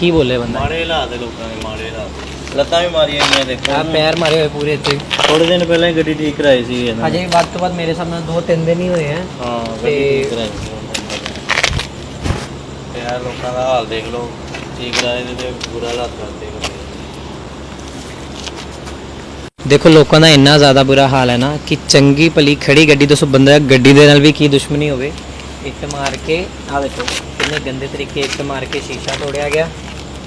ਕੀ ਬੋਲੇ ਬੰਦਾ? ਮਾੜੇ ਹਾਲਾਤ ਹੈ ਲੋਕਾਂ ਦੇ ਮਾੜੇ ਹਾਲਾਤ। ਲੱਤਾਂ ਵੀ ਮਾਰੀਆਂ ਗਈਆਂ ਦੇਖੋ। ਆ ਪੈਰ ਮਾਰੇ ਹੋਏ ਪੂਰੇ ਇੱਥੇ। ਥੋੜੇ ਦਿਨ ਪਹਿਲਾਂ ਹੀ ਗੱਡੀ ਠੀਕ ਕਰਾਈ ਸੀ ਇਹਨਾਂ ਨੇ। ਅਜੇ ਵੱਧ ਤੋਂ ਵੱਧ ਮੇਰੇ ਸਾਹਮਣੇ ਦੋ ਤਿੰਨ ਦਿਨ ਹੀ ਹੋਏ ਆ। ਹਾਂ ਗੱਡੀ ਤੇ- ਕਰਾਈ ਸੀ ਤੇ ਯਾਰ ਲੋਕਾਂ ਦਾ ਹਾਲ ਦੇਖ ਲਓ। ਠੀਕ ਕਰਾਏ ਦੇ ਤੇ ਬੁਰਾ ਹਾਲਾਤ ਕਰਦੇ ਦੇਖੋ ਲੋਕਾਂ ਦਾ ਇੰਨਾ ਜ਼ਿਆਦਾ ਬੁਰਾ ਹਾਲ ਹੈ ਨਾ ਕਿ ਚੰਗੀ ਭਲੀ ਖੜੀ ਗੱਡੀ ਤੋਂ ਸੋ ਬੰਦਾ ਗੱਡੀ ਦੇ ਨਾਲ ਵੀ ਕੀ ਦੁਸ਼ਮਣੀ ਹੋਵੇ? ਇੱਟ ਮਾਰ ਕੇ ਆ ਦੇਖੋ ਕਿੰਨੇ ਗੰਦੇ ਤਰੀਕੇ ਇੱਟ ਮਾਰ ਕੇ ਸ਼ੀਸ਼ਾ ਤੋੜਿਆ ਗਿਆ।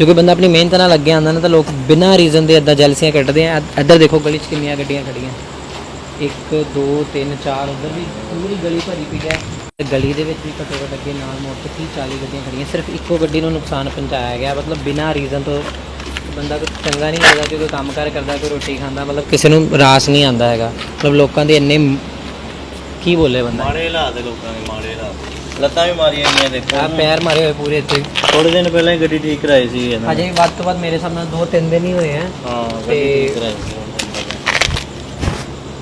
ਜੋ ਕੋਈ ਬੰਦਾ ਆਪਣੀ ਮਿਹਨਤ ਨਾਲ ਲੱਗਿਆ ਆਂਦਾ ਨਾ ਤਾਂ ਲੋਕ ਬਿਨਾਂ ਰੀਜ਼ਨ ਦੇ ਇਦਾਂ ਜੈਲਸੀਆਂ ਕੱਢਦੇ ਆ। ਇੱਧ- ਇੱਧਰ ਦੇਖੋ ਗਲੀ 'ਚ ਕਿੰਨੀਆਂ ਗੱਡੀਆਂ ਖੜੀਆਂ 1 2 3 4 ਉਧਰ ਵੀ ਪੂਰੀ ਗਲੀ ਭਰੀ ਪਈ ਹੈ। ਤੇ ਗਲੀ ਦੇ ਵਿੱਚ ਵੀ ਘੱਟੋ ਘੱਟ ਅੱਗੇ ਨਾਲ ਮੋੜ ਤੋਂ 30 40 ਗੱਡੀਆਂ ਖੜੀਆਂ ਸਿਰਫ ਇੱਕੋ ਗੱਡੀ ਨੂੰ ਨੁਕਸਾਨ ਪਹੁੰਚਾਇਆ ਗਿਆ। ਮਤਲਬ ਬਿਨਾਂ ਰੀਜ਼ਨ ਤੋਂ ਬੰਦਾ ਕੋਈ ਚੰਗਾ ਨਹੀਂ ਲੱਗਦਾ ਕਿ ਕੋਈ ਕੰਮਕਾਰ ਕਰਦਾ ਕੋਈ ਰੋਟੀ ਖਾਂਦਾ ਮਤਲਬ ਕਿਸੇ ਨੂੰ ਰਾਸ ਨਹੀਂ ਆਂਦਾ ਹੈਗਾ। ਮਤਲਬ ਲੋਕਾਂ ਦੇ ਇੰਨੇ ਕੀ ਬੋਲੇ ਬੰਦਾ? ਮਾੜੇ ਹਾਲਾਤ ਲੋਕਾਂ ਦੇ ਮਾੜੇ ਹਾਲਾਤ। ਲੱਤਾਂ ਵੀ ਮਾਰੀਆਂ ਗਈਆਂ ਦੇਖੋ। ਆ ਪੈਰ ਮਾਰੇ ਹੋਏ ਪੂਰੇ ਇੱਥੇ। ਥੋੜੇ ਦਿਨ ਪਹਿਲਾਂ ਹੀ ਗੱਡੀ ਠੀਕ ਕਰਾਈ ਸੀ ਇਹਨਾਂ ਨੇ। ਅਜੇ ਵੱਧ ਤੋਂ ਵੱਧ ਮੇਰੇ ਸਾਹਮਣੇ ਦੋ ਤਿੰਨ ਦਿਨ ਹੀ ਹੋਏ ਆ। ਹਾਂ ਗੱਡੀ ਤੇ- ਠੀਕ ਕਰਾਈ ਸੀ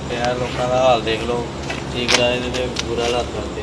ਤੇ ਯਾਰ ਲੋਕਾਂ ਦਾ ਹਾਲ ਦੇਖ ਲਓ ਠੀਕ ਕਰਾਏ ਦੇ ਤੇ ਬੁਰਾ ਹਾਲਾਤ ਕਰਦੇ